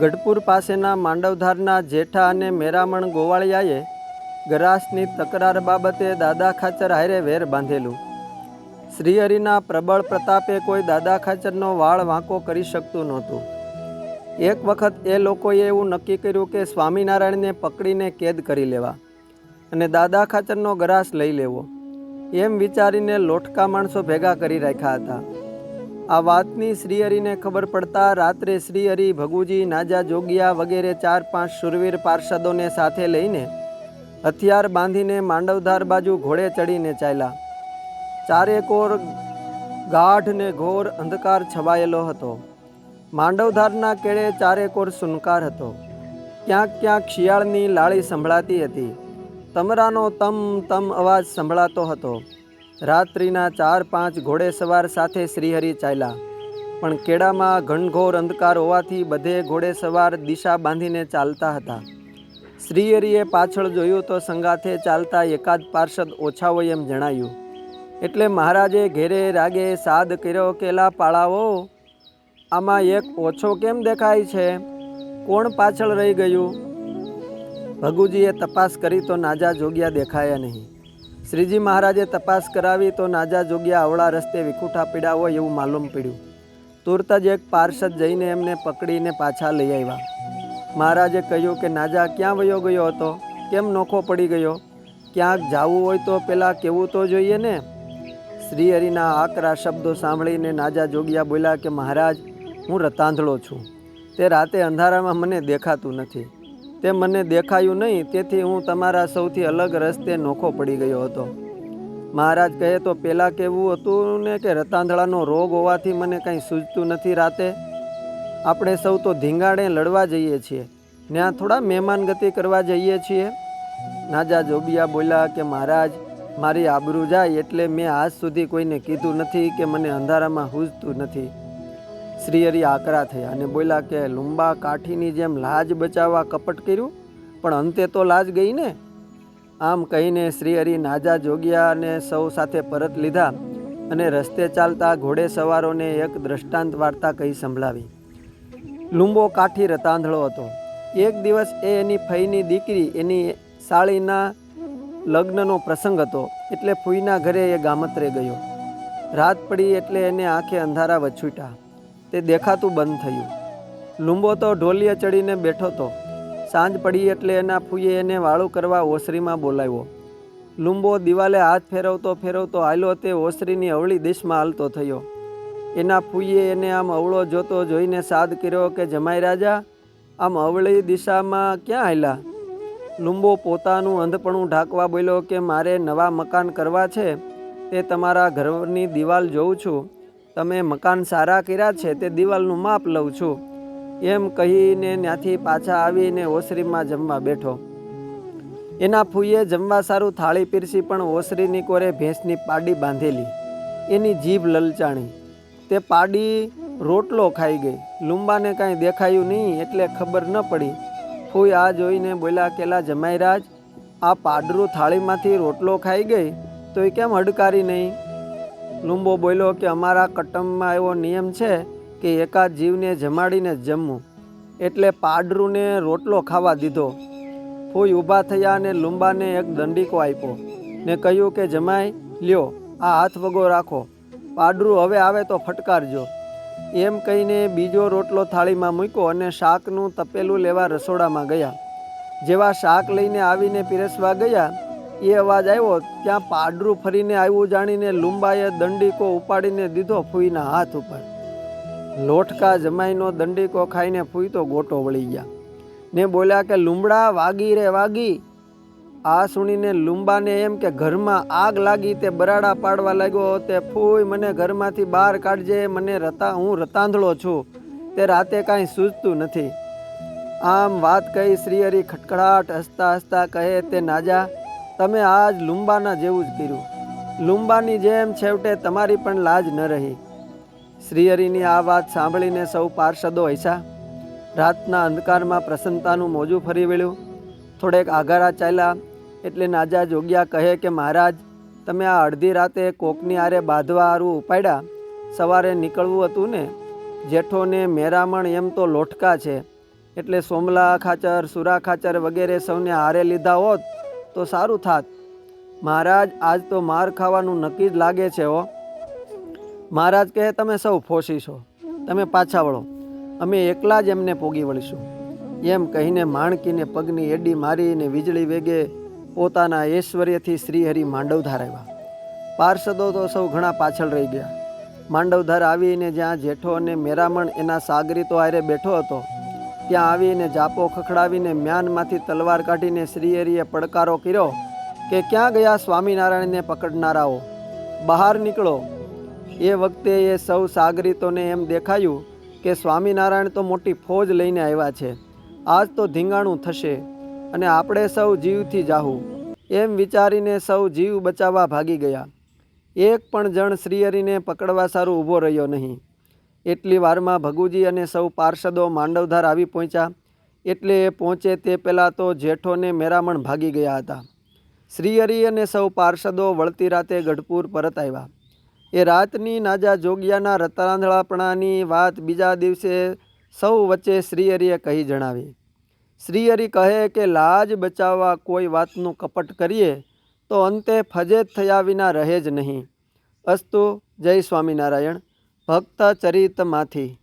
ગઢપુર પાસેના માંડવધારના જેઠા અને મેરામણ ગોવાળિયાએ ગરાસની તકરાર બાબતે દાદા ખાચર હારે વેર બાંધેલું. શ્રીહરિના પ્રબળ પ્રતાપે કોઈ દાદા ખાચરનો વાળ વાંકો કરી શકતું નહોતું. એક વખત એ લોકોએ એવું નક્કી કર્યું કે સ્વામિનારાયણને પકડીને કેદ કરી લેવા અને દાદા ખાચરનો ગરાસ લઈ લેવો. એમ વિચારીને લોટકા માણસો ભેગા કરી રાખ્યા હતા. આ વાતની શ્રીહરિને ખબર પડતા રાત્રે શ્રીહરિ ભગુજી, નાજા, જોગિયા વગેરે ચાર પાંચ શુરવીર પાર્ષદોને સાથે લઈને હથિયાર બાંધીને માંડવધાર બાજુ ઘોડે ચડીને ચાલ્યા. ચારેકોર ગાઢ ને ઘોર અંધકાર છવાયેલો હતો. માંડવધારના કેળે ચારેકોર સુનકાર હતો. ક્યાંક ક્યાંક શિયાળની લાળી સંભળાતી હતી. તમરાનો તમ તમ અવાજ સંભળાતો હતો. રાત્રિના ચાર પાંચ ઘોડેસવાર સાથે શ્રીહરિ ચાલ્યા. પણ કેળામાં ઘનઘોર અંધકાર હોવાથી બધે ઘોડેસવાર દિશા બાંધીને ચાલતા હતા. શ્રીહરિએ પાછળ જોયું તો સંગાથે ચાલતા એકાદ પાર્ષદ ઓછા હોય એમ જણાયું. એટલે મહારાજે ઘેરે રાગે સાદ કર્યો કેલા પાળાઓ, આમાં એક ઓછો કેમ દેખાય છે? કોણ પાછળ રહી ગયું? ભગુજીએ તપાસ કરી તો નાજા જોગ્યા દેખાયા નહીં. શ્રીજી મહારાજે તપાસ કરાવી તો નાજા જોગ્યા અવળા રસ્તે વિખૂટા પીડા હોય એવું માલુમ પડ્યું. તુરત જ એક પાર્ષદ જઈને એમને પકડીને પાછા લઈ આવ્યા. મહારાજે કહ્યું કે, નાજા, ક્યાં વયો ગયો હતો? કેમ નોખો પડી ગયો? ક્યાંક જવું હોય તો પહેલાં કેવું તો જોઈએ ને? શ્રીહરિના આકરા શબ્દો સાંભળીને નાજા જોગિયા બોલ્યા કે, મહારાજ, હું રતાંધળો છું. તે રાતે અંધારામાં મને દેખાતું નથી. તે મને દેખાયું નહીં, તેથી હું તમારા સૌથી અલગ રસ્તે નોખો પડી ગયો હતો. મહારાજ કહે, તો પહેલાં કેવું હતું ને કે રતાંધળાનો રોગ હોવાથી મને કંઈ સૂઝતું નથી રાતે? આપણે સૌ તો ધીંગાડે લડવા જઈએ છીએ. ત્યાં થોડા મહેમાન ગતિ કરવા જઈએ છીએ. નાજા જોબિયા બોલ્યા કે, મહારાજ, મારી આબરૂ જાય એટલે મેં આજ સુધી કોઈને કીધું નથી કે મને અંધારામાં હૂજતું નથી. શ્રીહરિ આકરા થયા અને બોલ્યા કે, લુંબા કાઠીની જેમ લાજ બચાવવા કપટ કર્યું? પણ અંતે તો લાજ ગઈ ને? આમ કહીને શ્રીહરિ નાજા જોગ્યા અને સૌ સાથે પરત લીધા અને રસ્તે ચાલતા ઘોડે સવારોને એક દ્રષ્ટાંત વાર્તા કહી સંભળાવી. લુંબો કાઠી રતાંધળો હતો. એક દિવસ એ એની ફઈની દીકરી એની સાળીના લગ્નનો પ્રસંગ હતો, એટલે ફૂઈના ઘરે એ ગામત્રે ગયો. રાત પડી એટલે એને આંખે અંધારા વછૂટ્યા. તે દેખાતું બંધ થયું. લુંબો તો ઢોલીએ ચડીને બેઠો તો. સાંજ પડી એટલે એના ફૂઈએ એને વાળું કરવા ઓસરીમાં બોલાવ્યો. લુંબો દિવાલે હાથ ફેરવતો ફેરવતો હાલ્યો તે ઓસરીની અવળી દિશમાં હાલતો થયો. એના ફૂઈએ એને આમ અવળો જોતો જોઈને સાદ કર્યો કે, જમાઈ રાજા, આમ અવળી દિશામાં ક્યાં હાલ્યા? લુંબો પોતાનું અંધપણું ઢાંકવા બોલ્યો કે, મારે નવા મકાન કરવા છે. તે તમારા ઘરની દિવાલ જોઉં છું. તમે મકાન સારા કર્યા છે તે દિવાલનું માપ લઉં છું. એમ કહીને ત્યાંથી પાછા આવીને ઓસરીમાં જમવા બેઠો. એના ફૂઈએ જમવા સારું થાળી પીરસી પણ ઓસરીની કોરે ભેંસની પાડી બાંધેલી. એની જીભ લલચાણી. તે પાડી રોટલો ખાઈ ગઈ. લુંબાને કાંઈ દેખાયું નહીં એટલે ખબર ન પડી. ફૂઈ આ જોઈને બોલ્યા, કેલા જમાઈરાજ આ પાડરું થાળીમાંથી રોટલો ખાઈ ગઈ? તો એ કેમ હડકારી નહીં? લુંબો બોલ્યો કે અમારા કટમમાં એવો નિયમ છે કે એકાદ જીવને જમાડીને જ જમવું. એટલે પાડરૂને રોટલો ખાવા દીધો. ફૂઈ ઊભા થયા અને લુંબાને એક દંડીકો આપ્યો ને કહ્યું કે, જમાઈ, લ્યો, આ હાથ વગો રાખો. પાડરું હવે આવે તો ફટકારજો. એમ કહીને બીજો રોટલો થાળીમાં મૂક્યો અને શાકનું તપેલું લેવા રસોડામાં ગયા. જેવા શાક લઈને આવીને પીરસવા ગયા એ અવાજ આવ્યો, ત્યાં પાડરું ફરીને આવ્યું જાણીને લુંબાએ દંડીકો ઉપાડીને દીધો ફૂઈના હાથ ઉપર. લોટકા જમાઈનો દંડીકો ખાઈને ફૂઈ તો ગોટો વળી ગયા. ને બોલ્યા કે લુંબડા વાગી રે, વાગી. આ સુણીને લુંબાને એમ કે, ઘરમાં આગ લાગી તે બરાડા પાડવા લાગ્યો તે ફૂઈ મને ઘરમાંથી બહાર કાઢજે, મને રતા, હું રતાંધળો છું, તે રાતે કાંઈ સૂઝતું નથી. આમ વાત કહી શ્રીહરિ ખટખડાટ હસતા હસતા કહે, તે નાજા તમે આજ લુંબાના જેવું જ કર્યું. લુંબાની જેમ છેવટે તમારી પણ લાજ ન રહી. શ્રીહરિની આ વાત સાંભળીને સૌ પાર્ષદો હૈસા રાતના અંધકારમાં પ્રસન્નતાનું મોજું ફરી વળ્યું. થોડેક આઘારા ચાલ્યા, એટલે નાજા જોગ્યા કહે કે, મહારાજ, તમે આ અડધી રાતે કોકની આરે બાંધવા આરું ઉપાડ્યા? સવારે નીકળવું હતું ને? જેઠોને મેરામણ એમ તો લોટકા છે. એટલે સોમલા ખાચર, સુરા ખાચર વગેરે સૌને હારે લીધા હોત તો સારું થાત. મહારાજ, આજ તો માર ખાવાનું નક્કી જ લાગે છે હો. મહારાજ કહે, તમે સૌ ફોસી છો. તમે પાછા વળો. અમે એકલા જ એમને પોગી વળીશું. એમ કહીને માણકીને પગની એડી મારીને વીજળી વેગે પોતાના ઐશ્વર્યથી શ્રીહરિ માંડવધાર આવ્યા. પાર્ષદો તો સૌ ઘણા પાછળ રહી ગયા. માંડવધાર આવીને જ્યાં જેઠો અને મેરામણ એના સાગરીતો આરે બેઠો હતો ત્યાં આવીને જાપો ખખડાવીને મ્યાનમાંથી તલવાર કાઢીને શ્રીહરિએ પડકારો કર્યો કે ક્યાં ગયા સ્વામિનારાયણને પકડનારાઓ? બહાર નીકળો. એ વખતે એ સૌ સાગરીતોને એમ દેખાયું કે સ્વામિનારાયણ તો મોટી ફોજ લઈને આવ્યા છે. આજ તો ધીંગાણું થશે અને આપણે સૌ જીવથી જાહું. એમ વિચારીને સૌ જીવ બચાવવા ભાગી ગયા. એક પણ જણ શ્રીહરિને પકડવા સારું ઊભો રહ્યો નહીં. એટલી વારમાં ભગુજી અને સૌ પાર્ષદો માંડવધાર આવી પહોંચ્યા. એટલે એ પહોંચે તે પહેલાં તો જેઠોને મેરામણ ભાગી ગયા હતા. શ્રીહરિ અને સૌ પાર્ષદો વળતી રાતે ગઢપુર પરત આવ્યા. એ રાતની નાજા જોગિયાના રતાંધળાપણાની વાત બીજા દિવસે સૌ વચ્ચે શ્રીહરિએ કહી જણાવી. શ્રીહરિ કહે કે, લાજ બચાવવા કોઈ વાતનું કપટ કરીએ, તો અંતે ફજેત થયા વિના રહે જ નહીં. અસ્તુ, જય સ્વામિનારાયણ. ભક્ત ચરિતમાંથી